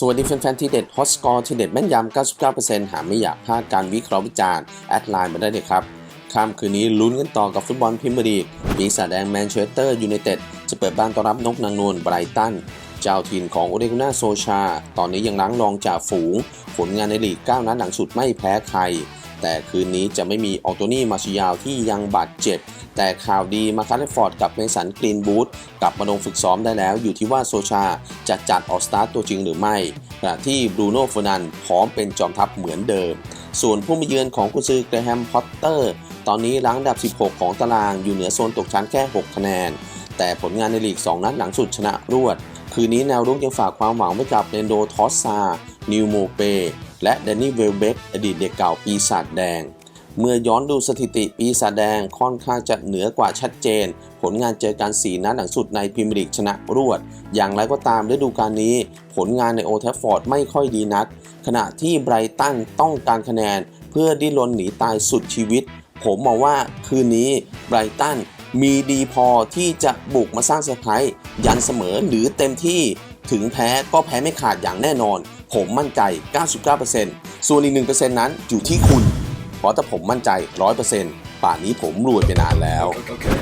สวัสดีแฟนๆ ที่เด็ดฮอตสกอร์ที่เด็ดแม่นยำ 99%หาไม่อยากพลาดการวิเคราะห์วิจารณ์ แอดไลน์มาได้เลยครับค่ำคืนนี้ลุ้นกันต่อกับฟุตบอลพรีเมียร์ลีกปีศาจแดงแมนเชสเตอร์ยูไนเต็ดจะเปิดบ้านต้อนรับนกนางนวลไบรตัน เจ้าถิ่นของโอเดกุน่าโซชา ตอนนี้ยังล้างรองจากฝูง ผลงานในลีก 9 นัดหลังสุดไม่แพ้ใคร แต่คืนนี้จะไม่มีออโตนี่มาชิยาวที่ยังบาดเจ็บ แต่ข่าวดีมาคัตฟอร์ดกับเมสันกรีนบูธกลับมาลงฝึกซ้อมได้แล้ว อยู่ที่ว่าโซชาจะจัดออกสตาร์ตตัวจริงหรือไม่ขณะที่บรูโน่ฟอนันด์พร้อมเป็นจอมทัพเหมือนเดิม ส่วนผู้มาเยือนของกุนซือเกรแฮมพอตเตอร์ ตอนนี้ล้างดับ 16 ของตารางอยู่เหนือโซนตกชั้นแค่ 6 คะแนน แต่ผลงานในลีก 2 นัดหลังสุดชนะรวด คืนนี้แนวรุกยังฝากความหวังไว้กับเรนโดทอสซา นิวโมเป และแดนนี่เวลเบกอดีตเด็กเก่าปีศาจแดง เมื่อย้อนดูสถิติปีศาจแดงค่อนข้างจะเหนือกว่าชัดเจน ผลงานเจอกัน4นัดหลังสุดในพรีเมียร์ลีกชนะรวด อย่างไรก็ตามฤดูกาลนี้ ผลงานในโอ l d ทฟฟอร์ดไม่ค่อยดีนัก ขณะที่ไบรตันต้องการคะแนน เพื่อดิ้นรนหนีตายสุดชีวิต ผมมองว่าคืนนี้ไบรตันมีดีพอที่จะบุกมาสร้างเซอร์ไพรส์ยันเสมอหรือเต็มที่ถึงแพ้ก็แพ้ไม่ขาดอย่างแน่นอน ผมมั่นใจ 99%ส่วนอีก 1%นั้นอยู่ที่คุณ เพราะถ้าผมมั่นใจ 100%ป่านนี้ผมรวยไปนานแล้ว Okay. Yeah.